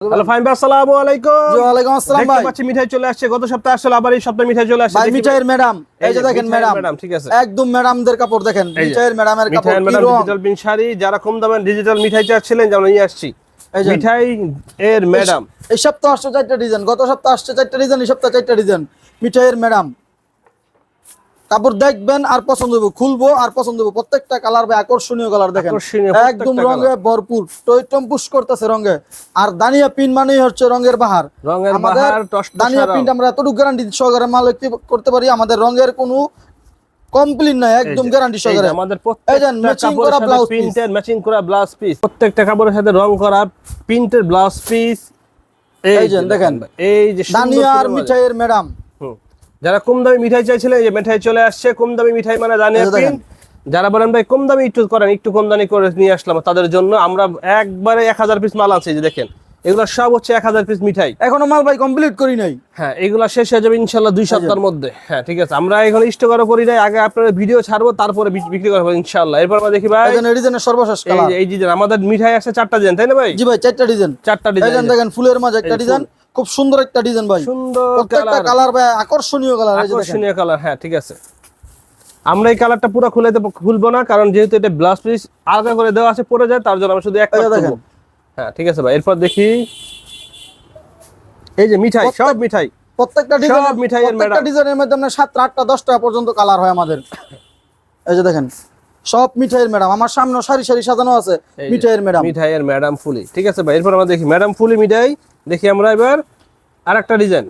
Hello Faim ভাই আসসালামু আলাইকুম। জি, ওয়ালাইকুম আসসালাম ভাই। পাচ্ছি মিঠাই চলে আসছে। গত সপ্তাহে আসলে আবার এই সপ্তাহে মিঠাই চলে আসছে। ভাই মিঠাইয়ের ম্যাডাম। এই যে দেখেন ম্যাডাম। ম্যাডাম ঠিক আছে। একদম ম্যাডামদের কাপড় দেখেন। মিঠাইয়ের ম্যাডামের কাপড় মিঠাইয়ের ডিজিটাল শাড়ি যারা কম ডিজিটাল মিঠাই চাচ্ছিলেন যেমন নিয়ে আসছি। এই মিঠাই এর ম্যাডাম। এই সপ্তাহ আসছে চারটা ডিজাইন গত সপ্তাহ আসছে চারটা ডিজাইন এই সপ্তাহ চারটা ডিজাইন মিঠাইয়ের ম্যাডাম। কাপড় দেখবেন আর পছন্দ হবে খুলবো আর পছন্দ হবে প্রত্যেকটা কালার ভাই আকর্ষণীয় কালার দেখেন। একদম রঙে ভরপুর। পুশ করতেছে রঙে। আর দানিয়া পিন মানেই হচ্ছে রঙের বাহার। রঙের আমাদের বাহার দানিয়া। পিন আমরা এতটুকু গ্যারান্টি সহকারে মাল করতে পারি আমাদের রঙের কোনো কমপ্লিট নাই একদম গ্যারান্টি সহকারে। আমাদের প্রত্যেকটা কাপড়ের করা piece। প্রিন্টের ম্যাচিং করা ব্লাউজ পিস প্রত্যেকটা কাপড়ের সাথে রং করা প্রিন্টের ব্লাউজ পিস এই যে দেখেন। এই যে দানিয়া আর মিঠাইয়ের ম্যাডাম। যারা কম দামি মিঠাই চাইছিলেন যে মিঠাই চলে আসছে। কম দামি মিঠাই মানে দানিয়া। পিন। যারা বলেন ভাই কম দামি একটু করেন একটু কম দামি করে নিয়ে আসলাম। তাদের জন্য আমরা একবারে এক হাজার পিস মাল আছে যে দেখেন। এগুলো সব হচ্ছে এক হাজার পিস মিঠাই। এখনও মাল ভাই কমপ্লিট করি নাই। হ্যাঁ এগুলো শেষ হয়ে যাবে ইনশাল্লাহ দুই সপ্তাহের মধ্যে। হ্যাঁ ঠিক আছে। আমরা এখন স্টক করি নাই। আগে আপনার ভিডিও ছাড়বো তারপরে বিক্রি করব ইনশাল্লাহ। এরপর আমরা দেখি ভাই ডিজাইনের সর্বশেষ এই ডিজাইন আমাদের মিঠাই আছে চারটা ডিজাইন তাই না ভাই? জি ভাই চারটা ডিজাইন চারটা ডিজাইন দেখেন ফুলের মাঝে একটা ডিজাইন খুব সুন্দর একটা ডিজাইন ভাই। সুন্দর প্রত্যেকটা কালার ভাই আকর্ষণীয় কালার আকর্ষণীয় কালার হ্যাঁ ঠিক আছে। আমরা এই কালারটা পুরো খুলে খুলবো না কারণ যেহেতু এটা ব্লাউজ পিস আলাদা করে দেওয়া আছে পরে যায় তার জন্য আমরা শুধু একটা দেখেন। হ্যাঁ ঠিক আছে ভাই এরপর দেখি। এই যে মিঠাই সব মিঠাই। প্রত্যেকটা ডিজাইন সব মিঠাইয়ের প্রত্যেকটা ডিজাইনের মধ্যে আপনার সাতটা আটটা দশটা পর্যন্ত কালার হয় আমাদের। এই যে দেখেন। সব মিঠাইয়ের ম্যাডাম। আমার সামনে সারি সারি সাজানো আছে মিঠাইয়ের ম্যাডাম। মিঠাইয়ের ম্যাডাম ফুলি। ঠিক আছে ভাই এরপর আমরা দেখি ম্যাডাম ফুলি মিঠাই। দেখি আমরা এবার আরেকটা ডিজাইন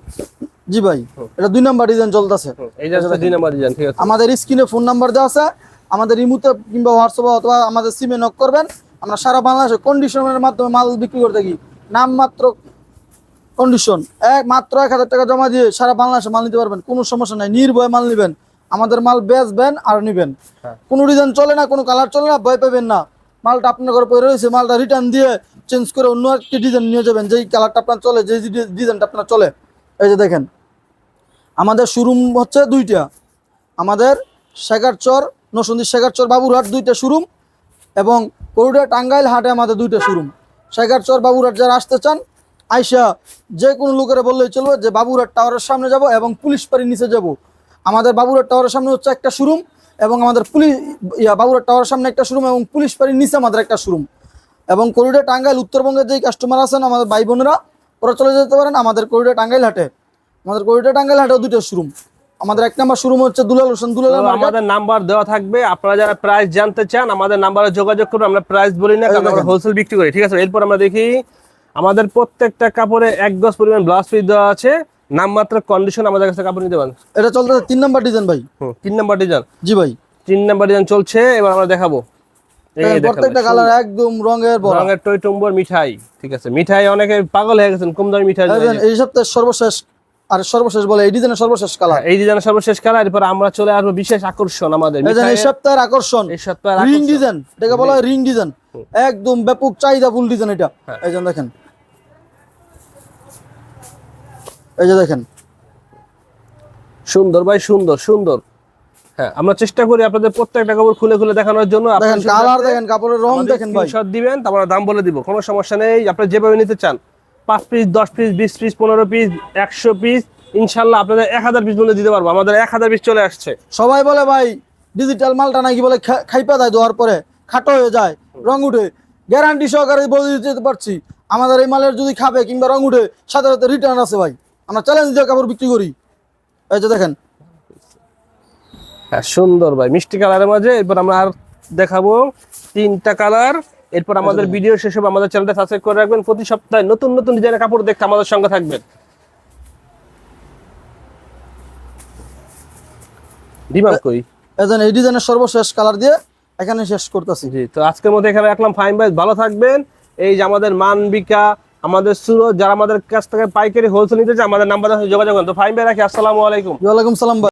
জি ভাই এটা দুই নাম্বার ডিজাইন চলতেছে। এই যে দুই নাম্বার ডিজাইন ঠিক আছে। আমাদের স্ক্রিনে ফোন নাম্বার দেওয়া আছে। আমাদের ইমুতে কিংবা হোয়াটসঅ্যাপে অথবা আমাদের সিমে নক করবেন। আমরা সারা বাংলাদেশে কন্ডিশনের মাধ্যমে মাল বিক্রি করে থাকি। নাম মাত্র কন্ডিশন এক মাত্র এক হাজার টাকা জমা দিয়ে সারা বাংলাদেশে মাল নিতে পারবেন। কোনো সমস্যা নাই নির্ভয়ে মাল নেবেন। আমাদের মাল বেচবেন আর নিবেন। হ্যাঁ। কোনো ডিজাইন চলে না কোনো কালার চলে না ভয় পাবেন না। মালটা আপনার ঘরে পড়ে রয়েছে মালটা রিটার্ন দিয়ে চেঞ্জ করে অন্য একটি ডিজাইন নিয়ে যাবেন। যেই কালারটা আপনার চলে যেই ডিজাইনটা আপনার চলে। এই যে দেখেন আমাদের শোরুম হচ্ছে দুইটা। আমাদের শেখারচর নসন্দি শেখারচর বাবুরহাট দুইটা শোরুম এবং করুড়া টাঙ্গাইল হাটে আমাদের দুইটা শোরুম শেখারচর বাবুরহাট যারা আসতে চান আইসা যে কোনো লোকেরা বললেই চলবে যে বাবুরহাট টাওয়ারের সামনে যাব এবং পুলিশ পাড়ির নিচে যাব। আমাদের বাবুরহাট টাওয়ারের সামনে হচ্ছে একটা শোরুম এবং আমাদের পুলিশ ইয়া বাবুরহাট টাওয়ারের সামনে একটা শোরুম এবং পুলিশ পাড়ির নিচে আমাদের একটা শোরুম এবং করিডোর টাঙ্গাইল উত্তরবঙ্গের যেই কাস্টমার আছেন আমাদের ভাই বোনেরা ওরা চলে যেতে পারেন আমাদের করিডোর টাঙ্গাইল হাটে। আমাদের করিডোর টাঙ্গাইল হাটেও দুটো শোরুম আমাদের এক নম্বর শোরুম হচ্ছে দুলাল হোসেন দুলাল আমাদের নাম্বার দেওয়া থাকবে। আপনারা যারা প্রাইস জানতে চান আমাদের নাম্বারে যোগাযোগ করুন আমরা প্রাইস বলি না কারণ আমরা হোলসেল বিক্রি করি। ঠিক আছে এরপর আমরা দেখি আমাদের প্রত্যেকটা কাপড়ে এক গজ পরিমাণ ব্লাউজ পিস দেওয়া আছে। নামমাত্র কন্ডিশন আমাদের কাছে কাপড় নিতে পারেন এটা চলতেছে তিন নম্বর ডিজাইন ভাই। হুম, তিন নাম্বার ডিজাইন জি ভাই। তিন নাম্বার ডিজাইন চলছে এবার আমরা দেখাবো। প্রত্যেকটা কালার একদম রঙের রঙের টই টম্বর মিঠাই ঠিক আছে? মিঠাই অনেকে পাগল হয়ে গেছেন কম দামি মিঠাই এই সর্বশেষ আর সর্বশেষ বলে এই ডিজাইনের সর্বশেষ কালার এই ডিজাইনের সর্বশেষ কালার এরপর আমরা চলে আসব বিশেষ আকর্ষণ আমাদের এই সপ্তাহের আকর্ষণ এই সপ্তাহের রিং আকর্ষণ। ডিজাইন এটাকে বলা হয় রিং ডিজাইন একদম ব্যাপক চাহিদা ফুল ডিজাইন এটা। হ্যাঁ। এই দেখেন এই যে দেখেন। সুন্দর ভাই সুন্দর সুন্দর। হ্যাঁ আমরা চেষ্টা করি আপনাদের প্রত্যেকটা কাপড় খুলে খুলে দেখানোর জন্য। দেখেন কালার দেখেন কাপড়ের রং দেখেন ভাই। স্ক্রিনশট দিবেন তারপর দাম বলে দিব। কোনো সমস্যা নেই আপনি যেভাবে নিতে চান। পাঁচ পিস দশ পিস বিশ পিস পনেরো পিস একশো পিস ইনশাল্লাহ আপনাদের এক হাজার পিস পর্যন্ত দিতে পারব। আমাদের এক হাজার পিস চলে আসছে। সবাই বলে ভাই ডিজিটাল মালটা নাকি বলে খাইপা দেয় দেওয়ার পরে খাটো হয়ে যায় রং উঠে। গ্যারান্টি সহকারে বলে দিতে পারছি আমাদের এই মালের যদি খাবে কিংবা রং উঠে সাথে সাথে রিটার্ন আছে ভাই। আমরা চ্যালেঞ্জ দিয়ে কাপড় বিক্রি করি। এই যে দেখেন। হ্যাঁ সুন্দর ভাই মিষ্টি কালারের মাঝে। এরপর আমরা আর দেখাবো তিনটা কালার। এরপর আমাদের ভিডিও শেষ হবে। আমাদের চ্যানেলটা সাবস্ক্রাইব করে রাখবেন। প্রতি সপ্তাহে নতুন নতুন ডিজাইনের কাপড় দেখতে আমাদের সঙ্গে থাকবেন। ডিমান্ড করি যে এই ডিজাইনের সর্বশেষ কালার দিয়ে এখানে শেষ করতেছি। জি তো আজকের মধ্যে এখানে রাখলাম ফাইন ভাই। ভালো থাকবেন। এই যে আমাদের মানবিকা আমাদের সুরত যারা আমাদের কাছ থেকে পাইকারি হোলসেল নিতে চায়, আমাদের নাম্বার যোগাযোগ করেন। তো ফাইন ভাই রাখি, আসসালামু আলাইকুম। ওয়ালাইকুম সালাম